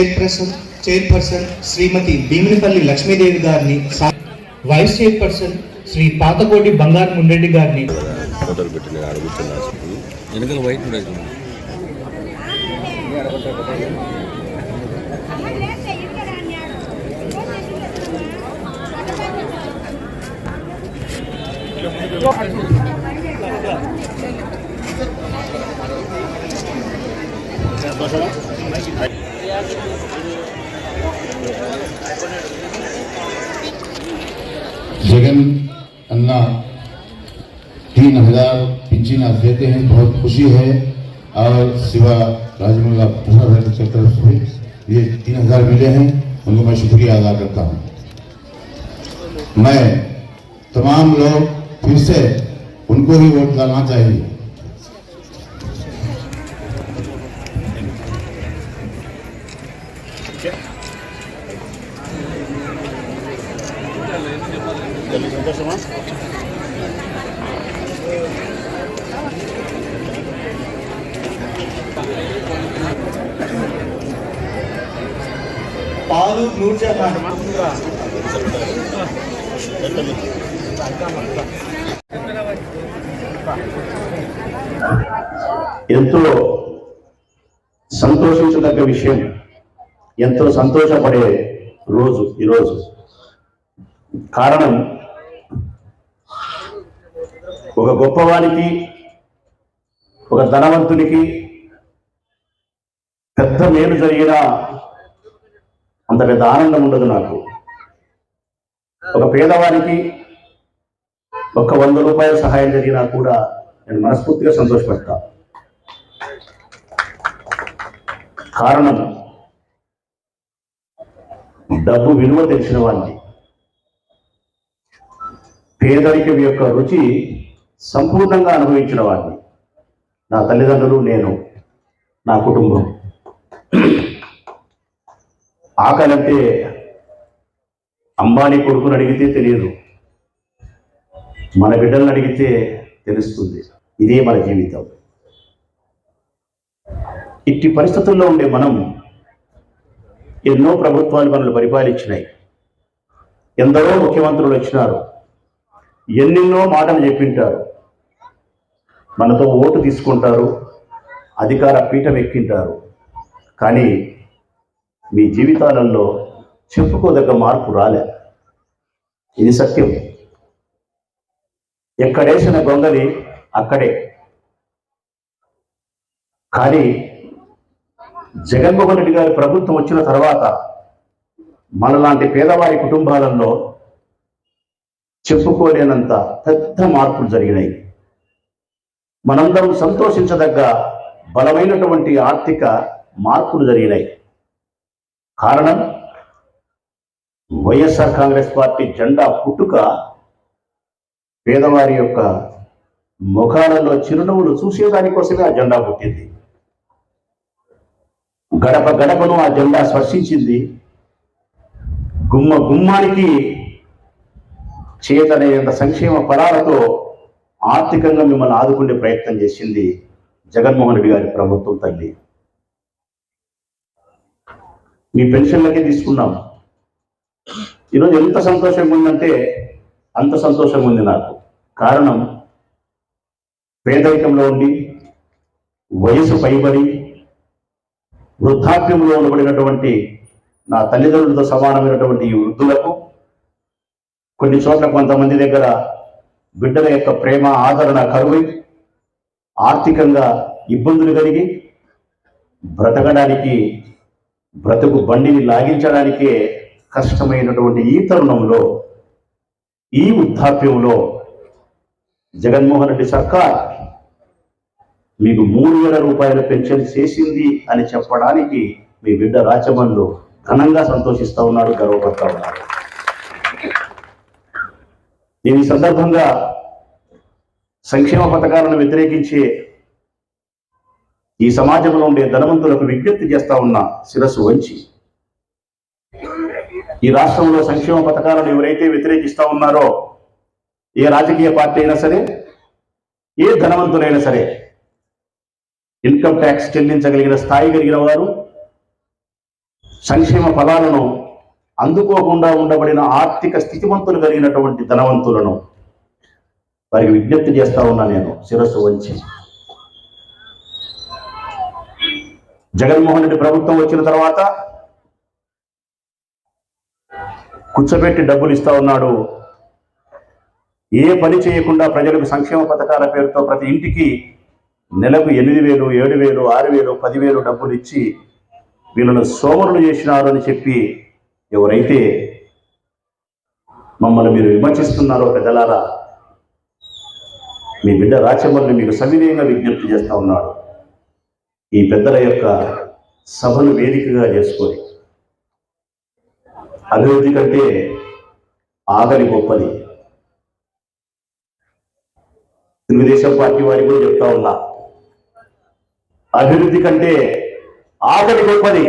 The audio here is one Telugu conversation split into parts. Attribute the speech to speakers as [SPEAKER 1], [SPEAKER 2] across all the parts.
[SPEAKER 1] చైర్పర్సన్ చైర్పర్సన్ శ్రీమతి భీమినిపల్లి లక్ష్మీదేవి గారిని వైస్ చైర్పర్సన్ శ్రీ పాతకోటి బంగారు మున్నెడ్డి గారిని.
[SPEAKER 2] పెట్టి
[SPEAKER 3] खुशी है, और सिवा राजमंगला पूरा वर्ग की तरफ़ से ये तीन हज़ार मिले हैं, उनको मैं शुक्रिया अदा करता हूँ। मैं तमाम लोग फिर से उनको ही वोट डालना चाहिए।
[SPEAKER 1] పాలు నూర్జహాన్
[SPEAKER 4] ఎంతో సంతోషించదగ్గ విషయం ఎంతో సంతోషపడే రోజు ఈరోజు. కారణం ఒక గొప్పవానికి ఒక ధనవంతునికి పెద్ద మేలు జరిగినా అంత పెద్ద ఆనందం ఉండదు నాకు. ఒక పేదవానికి ఒక వంద రూపాయల సహాయం జరిగినా కూడా నేను మనస్ఫూర్తిగా సంతోషపడతా. కారణం డబ్బు విలువ తెలిసిన వాడిని. పేదరికం యొక్క రుచి సంపూర్ణంగా అనుభవించిన వాడిని. నా తల్లిదండ్రులు నేను నా కుటుంబం. ఆకలంటే అంబానీ కొడుకుని అడిగితే తెలియదు. మన బిడ్డలను అడిగితే తెలుస్తుంది. ఇదే మన జీవితం. ఇట్టి పరిస్థితుల్లో ఉండే మనం ఎన్నో ప్రభుత్వాలు మనల్ని పరిపాలించినాయి. ఎందరో ముఖ్యమంత్రులు వచ్చినారు. ఎన్నెన్నో మాటలు చెప్పింటారు. మనతో ఓటు తీసుకుంటారు. అధికార పీఠం ఎక్కింటారు. కానీ మీ జీవితాలలో చెప్పుకోదగ్గ మార్పు రాలే. ఇది సత్యం. ఎక్కడేసిన గొంగలి అక్కడే. కానీ జగన్మోహన్ రెడ్డి గారి ప్రభుత్వం వచ్చిన తర్వాత మనలాంటి పేదవారి కుటుంబాలలో చెప్పుకోలేనంత పెద్ద మార్పులు జరిగినాయి. మనందరం సంతోషించదగ్గ బలమైనటువంటి ఆర్థిక మార్పులు జరిగినాయి. కారణం వైఎస్ఆర్ కాంగ్రెస్ పార్టీ జెండా పుట్టుక పేదవారి యొక్క ముఖాలలో చిరునవ్వులు చూసేదానికోసమే ఆ జెండా పుట్టింది. గడప గడపను ఆ జెండా స్పర్శించింది. గుమ్మ గుమ్మానికి చేతనైనంత సంక్షేమ ఫలాలతో ఆర్థికంగా మిమ్మల్ని ఆదుకునే ప్రయత్నం చేసింది జగన్మోహన్ రెడ్డి గారి ప్రభుత్వం తల్లి. మీ పెన్షన్లకే తీసుకున్నాం. ఈరోజు ఎంత సంతోషంగా ఉందంటే అంత సంతోషంగా ఉంది నాకు. కారణం పేదరికంలో ఉండి వయసు పైబడి వృద్ధాప్యంలో ఉండబడినటువంటి నా తల్లిదండ్రులతో సమానమైనటువంటి ఈ వృద్ధులకు కొన్ని చోట్ల కొంతమంది దగ్గర బిడ్డల యొక్క ప్రేమ ఆదరణ కరువై ఆర్థికంగా ఇబ్బందులు కలిగి బ్రతకడానికి బ్రతుకు బండిని లాగించడానికే కష్టమైనటువంటి ఈ తరుణంలో ఈ వృద్ధాప్యంలో జగన్మోహన్ రెడ్డి సర్కార్ మీకు మూడు వేల రూపాయల పెన్షన్ చేసింది అని చెప్పడానికి మీ బిడ్డ రాచమల్లు ఘనంగా సంతోషిస్తూ ఉన్నాడు గర్వపడతా ఉన్నాడు. నేను ఈ సందర్భంగా సంక్షేమ పథకాలను వ్యతిరేకించే ఈ సమాజంలో ఉండే ధనవంతులకు విజ్ఞప్తి చేస్తా ఉన్న శిరస్సు వంచి. ఈ రాష్ట్రంలో సంక్షేమ పథకాలను ఎవరైతే వ్యతిరేకిస్తా ఉన్నారో ఏ రాజకీయ పార్టీ అయినా సరే ఏ ధనవంతులైనా సరే ఇన్కమ్ ట్యాక్స్ చెల్లించగలిగిన స్థాయి కలిగిన వారు సంక్షేమ ఫలాలను అందుకోకుండా ఉండబడిన ఆర్థిక స్థితిమంతులు కలిగినటువంటి ధనవంతులను వారికి విజ్ఞప్తి చేస్తా ఉన్నా నేను శిరస్సు వంచి. జగన్మోహన్ రెడ్డి ప్రభుత్వం వచ్చిన తర్వాత కూర్చోబెట్టి డబ్బులు ఇస్తా ఉన్నాడు. ఏ పని చేయకుండా ప్రజలకు సంక్షేమ పథకాల పేరుతో ప్రతి ఇంటికి నెలకు ఎనిమిది వేలు ఏడు వేలు ఆరు వేలు పదివేలు డబ్బులు ఇచ్చి వీళ్ళను సోమరులు చేసినారు అని చెప్పి ఎవరైతే మమ్మల్ని మీరు విమర్శిస్తున్నారో పెద్దలారా మీ బిడ్డ రాచమల్ని మీకు సవినయంగా విజ్ఞప్తి చేస్తూ ఉన్నాడు. ఈ పెద్దల యొక్క సభను వేదికగా చేసుకొని. అభివృద్ధి కంటే ఆగలి గొప్పది. తెలుగుదేశం పార్టీ వారికి కూడా చెప్తా ఉన్నా. అభివృద్ధి కంటే ఆకలి గొప్పది.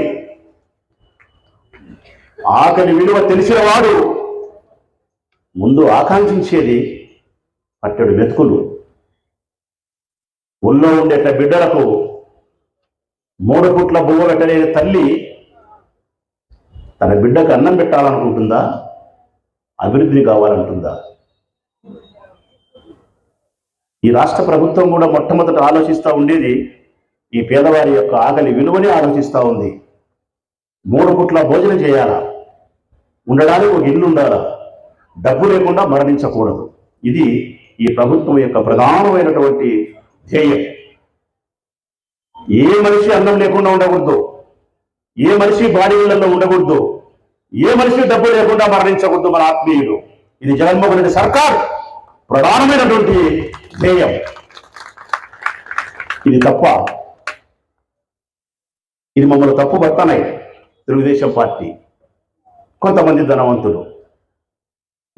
[SPEAKER 4] ఆకలి విలువ తెలిసిన వాడు ముందు ఆకాంక్షించేది అట్టడు మెతుకులు. ఊళ్ళో ఉండేట బిడ్డలకు మూడు పుట్ల బువ్వ పెట్టలేని తల్లి తన బిడ్డకు అన్నం పెట్టాలనుకుంటుందా? అభివృద్ధిని కావాలంటుందా? ఈ రాష్ట్ర ప్రభుత్వం కూడా మొట్టమొదట ఆలోచిస్తూ ఉండేది ఈ పేదవారి యొక్క ఆకలి విలువని ఆలోచిస్తూ ఉంది. మూడు పుట్ల భోజనం చేయాలా? ఉండడానికి ఒక ఇల్లు ఉండాలా? డబ్బు లేకుండా మరణించకూడదు. ఇది ఈ ప్రభుత్వం యొక్క ప్రధానమైనటువంటి ధ్యేయం. ఏ మనిషి అన్నం లేకుండా ఉండకూడదు. ఏ మనిషి బాడీలలో ఉండకూడదు. ఏ మనిషి డబ్బు లేకుండా మరణించకూడదు మన ఆత్మీయులు ఇది జగన్మోహన్ రెడ్డి సర్కార్ ప్రధానమైనటువంటి ధ్యేయం. ఇది తప్ప ఇది మమ్మల్ని తప్పు పడుతున్నాయి తెలుగుదేశం పార్టీ. కొంతమంది ధనవంతులు.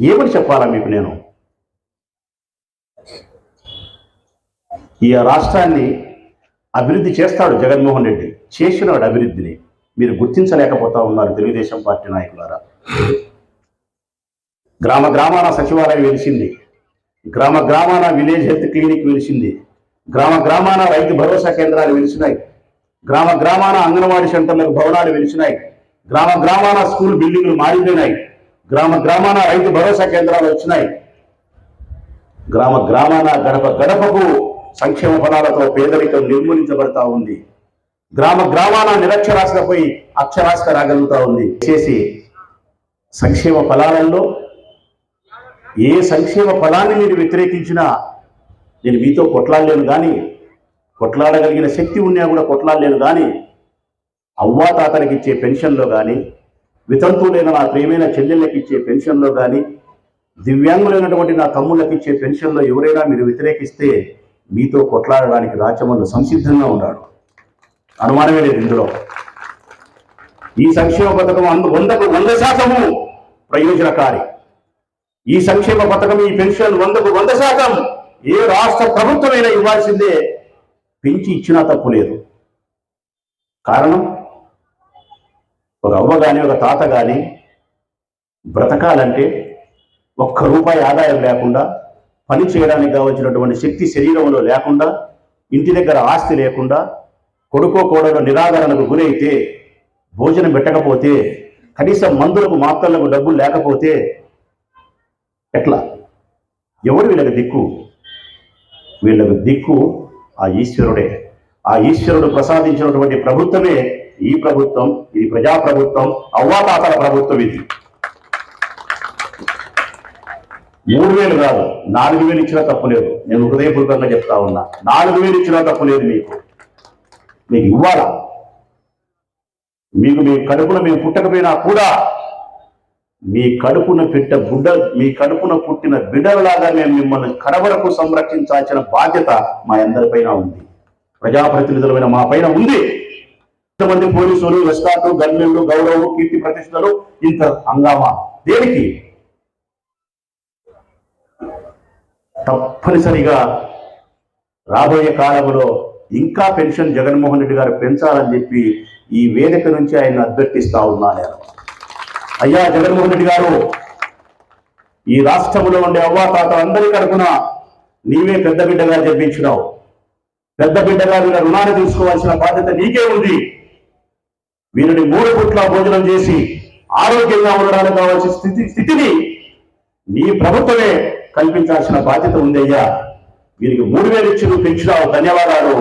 [SPEAKER 4] ఏమని చెప్పాలా మీకు నేను? ఈ రాష్ట్రాన్ని అభివృద్ధి చేస్తాడు జగన్మోహన్ రెడ్డి. చేసినాడు అభివృద్ధిని. మీరు గుర్తించలేకపోతా ఉన్నారు తెలుగుదేశం పార్టీ నాయకులారా. గ్రామ గ్రామాన సచివాలయం వెలిసింది. గ్రామ గ్రామాన విలేజ్ హెల్త్ క్లినిక్ వెలిసింది. గ్రామ గ్రామాన రైతు భరోసా కేంద్రాలు వెలిసినాయి. గ్రామ గ్రామాన అంగన్వాడీ సెంటర్లకు భవనాలు వెలిసినాయి. గ్రామ గ్రామాన స్కూల్ బిల్డింగ్లు మారిపోయినాయి. గ్రామ గ్రామాన రైతు భరోసా కేంద్రాలు వచ్చినాయి. గ్రామ గ్రామాన గడప గడపకు సంక్షేమ ఫలాలతో పేదరికం నిర్మూలించబడతా ఉంది. గ్రామ గ్రామాన పోయి అక్షరాస్యత రాగలుగుతా ఉంది. చేసి సంక్షేమ ఫలాలలో ఏ సంక్షేమ ఫలాన్ని మీరు వ్యతిరేకించినా నేను మీతో కొట్లాడలేను కానీ కొట్లాడగలిగిన శక్తి ఉన్నా కూడా కొట్లాడలేను కానీ అవ్వా తాతలకు ఇచ్చే పెన్షన్లో కానీ వితంతువులైన నా ప్రియమైన చెల్లెళ్ళకి ఇచ్చే పెన్షన్లో కానీ దివ్యాంగులైనటువంటి నా తమ్ముళ్ళకి ఇచ్చే పెన్షన్లో ఎవరైనా మీరు వ్యతిరేకిస్తే మీతో కొట్లాడడానికి రాచమల్లు సంసిద్ధంగా ఉన్నాడు. అనుమానమే లేదు ఇందులో. ఈ సంక్షేమ పథకం అందు వందకు వంద శాతము ప్రయోజనకారి. ఈ సంక్షేమ పథకం ఈ పెన్షన్ వందకు వంద శాతం ఏ రాష్ట్ర ప్రభుత్వమైనా ఇవ్వాల్సిందే. పెంచి ఇచ్చినా తప్పు లేదు. కారణం? ఒక అవ్వ కానీ ఒక తాత కానీ బ్రతకాలంటే ఒక్క రూపాయి ఆదాయం లేకుండా పని చేయడానికి కావలసినటువంటి శక్తి శరీరంలో లేకుండా ఇంటి దగ్గర ఆస్తి లేకుండా కొడుకో కోడలో నిరాదరణకు గురైతే భోజనం పెట్టకపోతే కనీసం మందులకు మాత్రలకు డబ్బులు లేకపోతే ఎట్లా? ఎవడు వీళ్ళకి దిక్కు? వీళ్ళకు దిక్కు ఆ ఈశ్వరుడే. ఆ ఈశ్వరుడు ప్రసాదించినటువంటి ప్రభుత్వమే ఈ ప్రభుత్వం ఇది ప్రజా ప్రభుత్వం అవ్వాతాతల ప్రభుత్వం ఇది. మూడు వేలు కాదు నాలుగు వేలు ఇచ్చినా తప్పు లేదు. నేను హృదయపూర్వకంగా చెప్తా ఉన్నా. నాలుగు వేలు ఇచ్చినా తప్పు లేదు మీకు. మీకు ఇవ్వాలా? మీకు మీ కడుపున మేము పుట్టకపోయినా కూడా మీ కడుపున పెట్ట గుడ్డ మీ కడుపున పుట్టిన బిడ్డలలాగా మేము మిమ్మల్ని కడవరకు సంరక్షించాల్సిన బాధ్యత మా అందరిపైన ఉంది. ప్రజాప్రతినిధులమైన మా పైన ఉంది. ఇంతమంది పోలీసులు ఎస్కాట్లు గన్మెన్లు గౌరవం కీర్తి ప్రతిష్టలు ఇంత హంగామా? దేనికి? తప్పనిసరిగా రాబోయే కాలంలో ఇంకా పెన్షన్ జగన్మోహన్ రెడ్డి గారు పెంచాలని చెప్పి ఈ వేదిక నుంచి ఆయన అభ్యర్థిస్తా ఉన్నా నేను. అయ్యా జగన్మోహన్ రెడ్డి గారు ఈ రాష్ట్రంలో ఉండే అవ్వాతాత అందరి కడుపున నీవే పెద్ద బిడ్డగా చెప్పించినావు పెద్ద బిడ్డగా వీళ్ళ రుణాన్ని తీసుకోవాల్సిన బాధ్యత నీకే ఉంది. వీరిని మూడు పుట్ల భోజనం చేసి ఆరోగ్యంగా ఉండడానికి కావాల్సిన స్థితి స్థితిని నీ ప్రభుత్వమే కల్పించాల్సిన బాధ్యత ఉందయ్యా. వీరికి మూడు వేలు ఇచ్చి నువ్వు పెంచినావు ధన్యవాదాలు.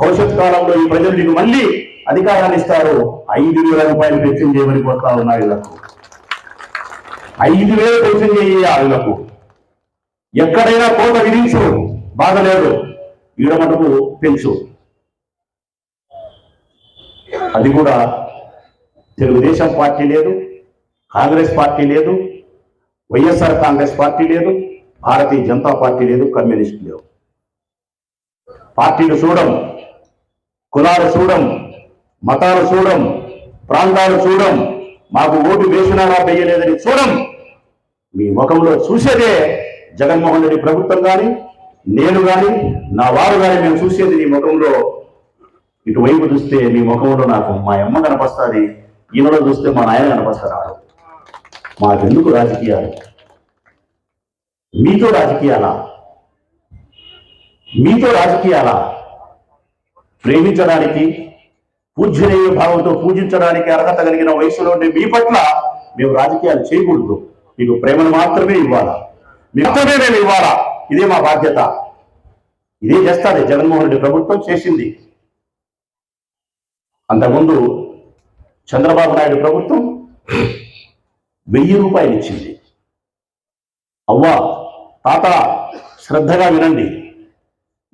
[SPEAKER 4] భవిష్యత్ కాలంలో ఈ ప్రజలు నీకు మళ్ళీ అధికారాన్ని ఇస్తారు. ఐదు వేల రూపాయలు పెన్షన్ చేయమని కోరుతా ఉన్నా వీళ్ళకు. ఐదు వేలు పెన్షన్ చేయ వీళ్ళకు. ఎక్కడైనా కోట విధించు. బాధలేదు ఈడ మటుకు పెంచు. అది కూడా తెలుగుదేశం పార్టీ లేదు కాంగ్రెస్ పార్టీ లేదు వైఎస్ఆర్ కాంగ్రెస్ పార్టీ లేదు. భారతీయ జనతా పార్టీ లేదు కమ్యూనిస్ట్ లేవు? పార్టీలు చూడం కులాలు చూడం మతాలు చూడం ప్రాంతాలు చూడం మాకు ఓటు వేసినారా వేయలేదని చూడం. మీ ముఖంలో చూసేదే జగన్మోహన్ రెడ్డి ప్రభుత్వం కానీ నేను కానీ నా వారు కానీ మేము చూసేది నీ ముఖంలో. ఇటువైపు చూస్తే నీ ముఖంలో నాకు మా అమ్మ కనపస్తుంది ఈయనలో చూస్తే మా నాయన కనపస్తాడు మాకెందుకు రాజకీయాలు? మీతో రాజకీయాలా? మీతో రాజకీయాలా? ప్రేమించడానికి పూజ్యనీయ భావంతో పూజించడానికి అర్హత కలిగిన వయసులో ఉండే మీ పట్ల మేము రాజకీయాలు చేయకూడదు. మీకు ప్రేమను మాత్రమే ఇవ్వాలా? మీకు మాత్రమే మేము ఇవ్వాలా? ఇదే మా బాధ్యత. ఇదే చేస్తాది జగన్మోహన్ రెడ్డి ప్రభుత్వం చేసింది. అంతకుముందు చంద్రబాబు నాయుడు ప్రభుత్వం వెయ్యి రూపాయలు ఇచ్చింది. అవ్వా తాత శ్రద్ధగా వినండి.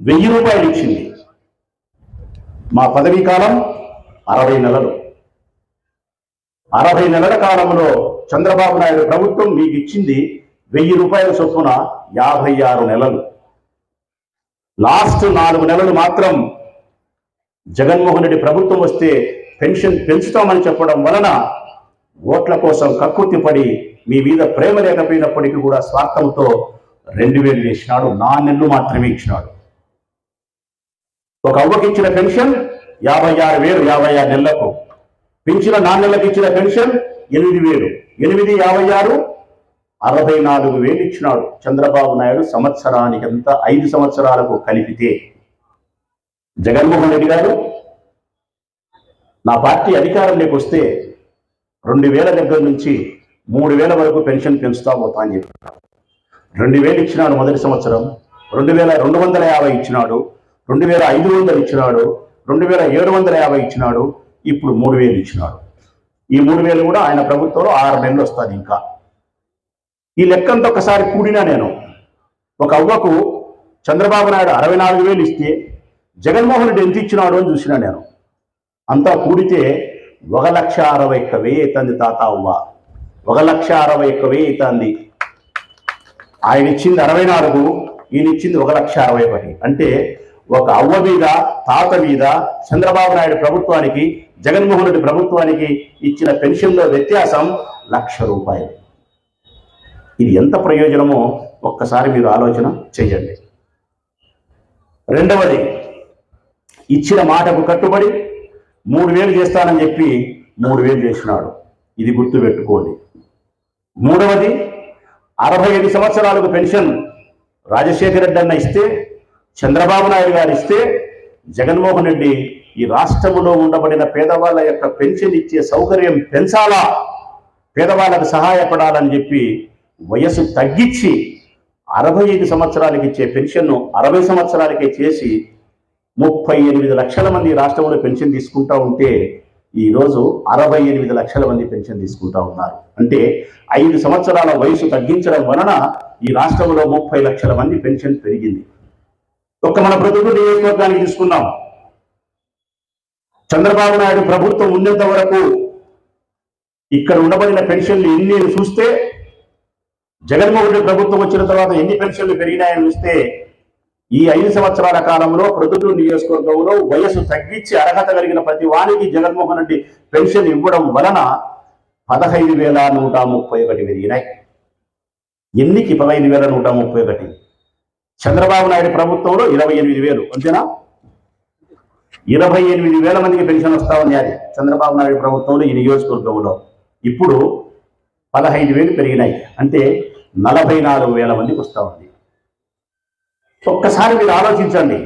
[SPEAKER 4] వెయ్యి రూపాయలు ఇచ్చింది. మా పదవీ కాలం అరవై నెలలు. అరవై నెలల కాలంలో చంద్రబాబు నాయుడు ప్రభుత్వం మీకు ఇచ్చింది వెయ్యి రూపాయల చొప్పున యాభై ఆరు నెలలు. లాస్ట్ నాలుగు నెలలు మాత్రం జగన్మోహన్ రెడ్డి ప్రభుత్వం వస్తే పెన్షన్ పెంచుతామని చెప్పడం వలన ఓట్ల కోసం కక్కుర్తి పడి మీ మీద ప్రేమ లేకపోయినప్పటికీ కూడా స్వార్థంతో రెండు వేలు చేసినాడు నా నెలలు మాత్రమే ఇచ్చినాడు. ఒక అవ్వకి ఇచ్చిన పెన్షన్ యాభై ఆరు వేలు యాభై ఆరు నెలలకు. పెంచిన నాన్నెళ్ళకి ఇచ్చిన పెన్షన్ ఎనిమిది వేలు. ఎనిమిది యాభై ఆరు అరవై నాలుగు వేలు ఇచ్చినాడు. చంద్రబాబు నాయుడు సంవత్సరానికి అంత ఐదు సంవత్సరాలకు కలిపితే. జగన్మోహన్ రెడ్డి గారు నా పార్టీ అధికారంలోకి వస్తే రెండు వేల దగ్గర నుంచి మూడు వేల వరకు పెన్షన్ పెంచుతా పోతా అని చెప్పారు. రెండు వేలు ఇచ్చినాడు మొదటి సంవత్సరం రెండు వేల రెండు వందల యాభై ఇచ్చినాడు రెండు వేల ఐదు వందలు ఇచ్చినాడు రెండు వేల ఏడు వందల యాభై ఇచ్చినాడు ఇప్పుడు మూడు వేలు ఇచ్చినాడు. ఈ మూడు వేలు కూడా ఆయన ప్రభుత్వంలో ఆరు నెలలు వస్తుంది ఇంకా. ఈ లెక్కంతా ఒకసారి కూడినా నేను. ఒక అవ్వకు చంద్రబాబు నాయుడు అరవై నాలుగు వేలు ఇస్తే జగన్మోహన్ రెడ్డి ఎంత ఇచ్చినాడు అని చూసినా నేను. అంతా కూడితే ఒక లక్ష అరవై ఒక్క వెయ్యి అవుతుంది తాత అవ్వ. ఒక లక్ష అరవై ఒక్క వెయ్యి అవుతుంది. ఆయన ఇచ్చింది అరవై నాలుగు ఈయన ఇచ్చింది ఒక లక్ష అరవై ఒకటి. అంటే ఒక అవ్వ మీద తాత మీద చంద్రబాబు నాయుడు ప్రభుత్వానికి జగన్మోహన్ రెడ్డి ప్రభుత్వానికి ఇచ్చిన పెన్షన్లో వ్యత్యాసం లక్ష రూపాయలు. ఇది ఎంత ప్రయోజనమో ఒక్కసారి మీరు ఆలోచన చేయండి. రెండవది ఇచ్చిన మాటకు కట్టుబడి మూడు వేలు చేస్తానని చెప్పి మూడు వేలు చేసినాడు. ఇది గుర్తు పెట్టుకోండి మూడవది అరవై ఐదు సంవత్సరాలకు పెన్షన్ రాజశేఖర రెడ్డి అన్న ఇస్తే చంద్రబాబు నాయుడు గారు ఇస్తే జగన్మోహన్ రెడ్డి ఈ రాష్ట్రంలో ఉండబడిన పేదవాళ్ళ యొక్క పెన్షన్ ఇచ్చే సౌకర్యం పెంచాలా? పేదవాళ్ళకు సహాయపడాలని చెప్పి వయసు తగ్గించి అరవై ఐదు సంవత్సరాలకి ఇచ్చే పెన్షన్ను అరవై సంవత్సరాలకే చేసి ముప్పై ఎనిమిది లక్షల మంది రాష్ట్రంలో పెన్షన్ తీసుకుంటా ఉంటే ఈరోజు అరవై ఎనిమిది లక్షల మంది పెన్షన్ తీసుకుంటా ఉన్నారు. అంటే ఐదు సంవత్సరాల వయసు తగ్గించడం వలన ఈ రాష్ట్రంలో ముప్పై లక్షల మంది పెన్షన్ పెరిగింది. ఒక్క మన ప్రతికూల నియోజకవర్గానికి తీసుకున్నాం చంద్రబాబు నాయుడు ప్రభుత్వం ఉన్నంత వరకు ఇక్కడ ఉండబడిన పెన్షన్లు ఎన్ని చూస్తే జగన్మోహన్ రెడ్డి ప్రభుత్వం వచ్చిన తర్వాత ఎన్ని పెన్షన్లు పెరిగినాయని చూస్తే ఈ ఐదు సంవత్సరాల కాలంలో ప్రొద్దుటూరు నియోజకవర్గంలో వయసు తగ్గించి అర్హత కలిగిన ప్రతి వానికి జగన్మోహన్ రెడ్డి పెన్షన్ ఇవ్వడం వలన పదహైదు వేల నూట ముప్పై ఒకటి పెరిగినాయి. ఎన్నికి పదహైదు వేల నూట ముప్పై ఒకటి? చంద్రబాబు నాయుడు ప్రభుత్వంలో ఇరవై ఎనిమిది వేలు అంతేనా? ఇరవై ఎనిమిది వేల మందికి పెన్షన్ వస్తా ఉంది అది చంద్రబాబు నాయుడు ప్రభుత్వంలో ఈ నియోజకవర్గంలో. ఇప్పుడు పదహైదు వేలు పెరిగినాయి అంటే నలభై నాలుగు వేల మందికి వస్తూ ఉంది. ఒక్కసారి మీరు ఆలోచించండి.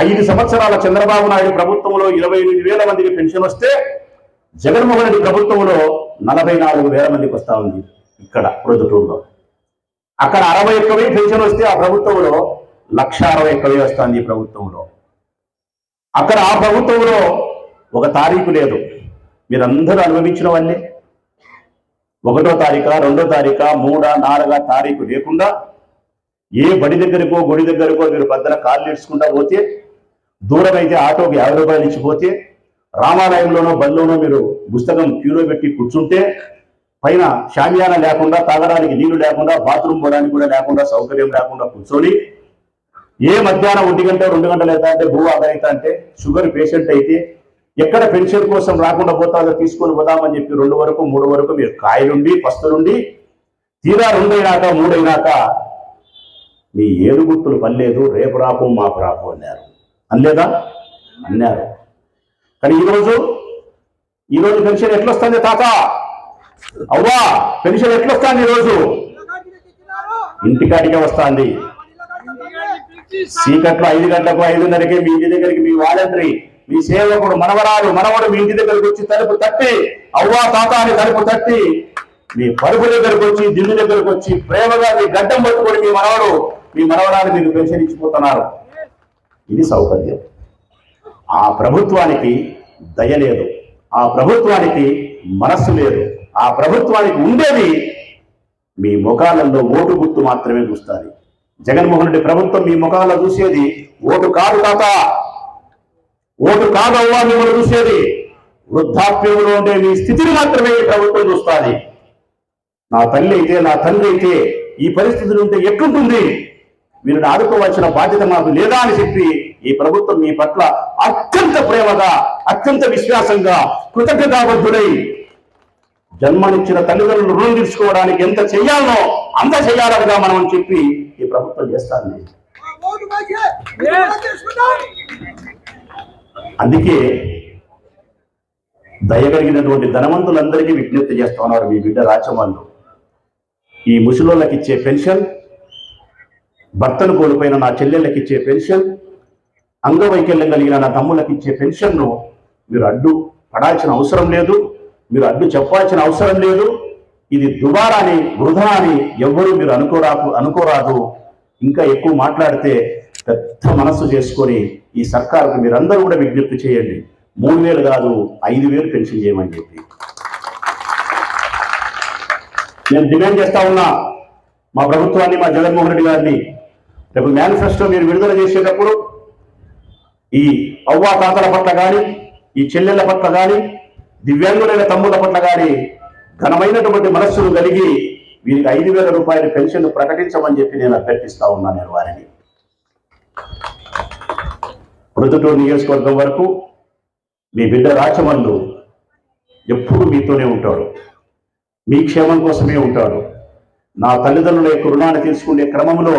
[SPEAKER 4] ఐదు సంవత్సరాల చంద్రబాబు నాయుడు ప్రభుత్వంలో ఇరవై ఎనిమిది వేల మందికి పెన్షన్ వస్తే జగన్మోహన్ రెడ్డి ప్రభుత్వంలో నలభై నాలుగు వేల మందికి వస్తా ఉంది ఇక్కడ ప్రొద్దుటూరులో. అక్కడ అరవై ఒక్క వెయ్యి పెన్షన్ వస్తే ఆ ప్రభుత్వంలో లక్ష అరవై ఒక్క వెయ్యి వస్తుంది ప్రభుత్వంలో. అక్కడ ఆ ప్రభుత్వంలో ఒక తారీఖు లేదు. మీరందరూ అనుభవించిన వాళ్ళే ఒకటో తారీఖు రెండో తారీఖు మూడా నాలుగా తారీఖు లేకుండా ఏ బడి దగ్గరకో గుడి దగ్గరకో మీరు పెద్దల కాళ్ళు ఇడ్చుకుంటా పోతే దూరం అయితే ఆటోకి యాభై రూపాయలు ఇచ్చిపోతే రామాలయంలోనో బడిలోనో మీరు పుస్తకం క్యూలో పెట్టి కూర్చుంటే పైన షామియాన లేకుండా తాగడానికి నీళ్ళు లేకుండా బాత్రూమ్ పోవడానికి కూడా లేకుండా సౌకర్యం లేకుండా కూర్చొని ఏ మధ్యాహ్నం ఒంటి గంట రెండు గంటలు అవుతా అంటే భూ ఆదాయిత అంటే షుగర్ పేషెంట్ అయితే ఎక్కడ పెన్షన్ కోసం రాకుండా పోతాదో తీసుకొని పోదామని చెప్పి రెండు వరకు మూడు వరకు మీరు కాయలుండి పస్తులుండి తీరా రెండైనాక మూడైనాక మీ ఏడుగుట్టులు పనిలేదు రేపు రాపు మాపు రాపు అన్నారు. అనలేదా? అన్నారు. కానీ ఈరోజు ఈరోజు పెన్షన్ ఎట్లొస్తుంది తాత? అవ్వా పెన్షన్ ఎట్లొస్తుంది ఈరోజు? ఇంటికాడికే వస్తుంది. చీకట్లో ఐదు గంటలకు ఐదున్నరకి మీ ఇంటి దగ్గరికి మీ వాలంటరీ మీ సేవకుడు మనవరాలు మనవడు మీ ఇంటి దగ్గరికి వచ్చి తలుపు తట్టి అవ్వా తాత అని తలుపు తట్టి మీ పరుపు దగ్గరకు వచ్చి దిల్లు దగ్గరకు వచ్చి ప్రేమగా మీ గడ్డం పట్టుకొని మీ మనవడు మీ మనవరాలు మీకు పెన్షన్ ఇచ్చిపోతున్నారు ఇది సౌకర్యం. ఆ ప్రభుత్వానికి దయ లేదు. ఆ ప్రభుత్వానికి మనస్సు లేదు. ఆ ప్రభుత్వానికి ఉండేది మీ ముఖాలలో ఓటు గుర్తు మాత్రమే చూస్తారు. జగన్మోహన్ రెడ్డి ప్రభుత్వం మీ ముఖాల్లో చూసేది ఓటు కాదు తాత. ఓటు కాదవ్వా మిమ్మల్ని చూసేది. వృద్ధాప్యంలో ఉండే మీ స్థితిని మాత్రమే ప్రభుత్వం చూస్తుంది. నా తల్లి అయితే నా తండ్రి అయితే ఈ పరిస్థితులు ఉంటే ఎట్లుంటుంది? వీరిని ఆదుకోవాల్సిన బాధ్యత మాకు లేదా అని చెప్పి ఈ ప్రభుత్వం మీ పట్ల అత్యంత ప్రేమగా అత్యంత విశ్వాసంగా కృతజ్ఞతాబద్ధుడై జన్మనిచ్చిన తల్లిదండ్రులు రుణం తీర్చుకోవడానికి ఎంత చెయ్యాలనో అంత చెయ్యాలనిగా మనం అని చెప్పి ఈ ప్రభుత్వం చేస్తాను అందుకే దయగలిగినటువంటి ధనవంతులందరికీ విజ్ఞప్తి చేస్తున్నారు మీ బిడ్డ రాచమల్లు. ఈ ముసలోళ్ళకి ఇచ్చే పెన్షన్ భర్తను కోల్పోయిన నా చెల్లెళ్ళకి ఇచ్చే పెన్షన్ అంగవైకల్యం కలిగిన నా తమ్ముళ్ళకి ఇచ్చే పెన్షన్ను మీరు అడ్డు పడాల్సిన అవసరం లేదు మీరు అడ్డు చెప్పాల్సిన అవసరం లేదు. ఇది దుబారా అని వృధా అని ఎవ్వరూ మీరు అనుకోరాకు అనుకోరాదు. ఇంకా ఎక్కువ మాట్లాడితే పెద్ద మనస్సు చేసుకొని ఈ సర్కారుకు మీరందరూ కూడా విజ్ఞప్తి చేయండి. మూడు వేలు కాదు ఐదు వేలు పెన్షన్ చేయమని చెప్పి. నేను డిమాండ్ చేస్తా ఉన్నా మా ప్రభుత్వాన్ని మా జగన్మోహన్ రెడ్డి గారిని రేపు మేనిఫెస్టో మీరు విడుదల చేసేటప్పుడు ఈ అవ్వా తాతల పట్ల కానీ ఈ చెల్లెళ్ళ పట్ల కానీ దివ్యాంగులైన తమ్ముల పట్ల కానీ ఘనమైనటువంటి మనస్సును కలిగి వీరికి ఐదు వేల రూపాయల పెన్షన్ ప్రకటించమని చెప్పి నేను అభ్యర్థిస్తా ఉన్నాను నేను వారిని. ప్రొద్దుటూరు నియోజకవర్గం వరకు మీ బిడ్డ రాచమల్లు ఎప్పుడు మీతోనే ఉంటాడు. మీ క్షేమం కోసమే ఉంటాడు. నా తల్లిదండ్రుల యొక్క రుణాన్ని తీసుకునే క్రమంలో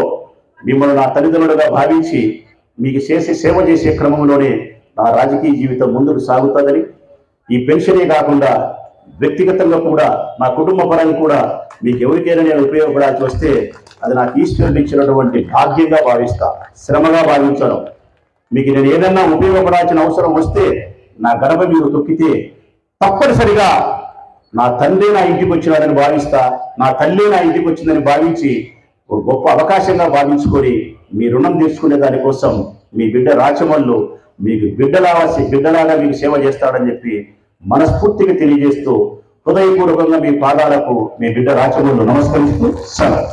[SPEAKER 4] మిమ్మల్ని నా తల్లిదండ్రులుగా భావించి మీకు చేసే సేవ చేసే క్రమంలోనే నా రాజకీయ జీవితం ముందుకు సాగుతుందని ఈ పెన్షనే కాకుండా వ్యక్తిగతంగా కూడా నా కుటుంబ పరంగా కూడా మీకు ఎవరికైనా నేను ఉపయోగపడాల్సి వస్తే అది నాకు ఈశ్వరుడు ఇచ్చినటువంటి భాగ్యంగా భావిస్తా. శ్రమగా భావించను. మీకు నేను ఏదన్నా ఉపయోగపడాల్సిన అవసరం వస్తే నా గడప మీరు తొక్కితే తప్పనిసరిగా నా తండ్రి నా ఇంటికి వచ్చినారని భావిస్తా నా తల్లి నా ఇంటికి వచ్చిందని భావించి ఒక గొప్ప అవకాశంగా భావించుకొని మీ రుణం తీసుకునే దానికోసం మీ బిడ్డ రాచమల్లు మీకు బిడ్డలాగా బిడ్డలాగా మీకు సేవ చేస్తాడని చెప్పి మనస్ఫూర్తిగా తెలియజేస్తూ హృదయపూర్వకంగా మీ పాదాలకు మీ బిడ్డ రాచమల్లు నమస్కరిస్తూ సెలవు.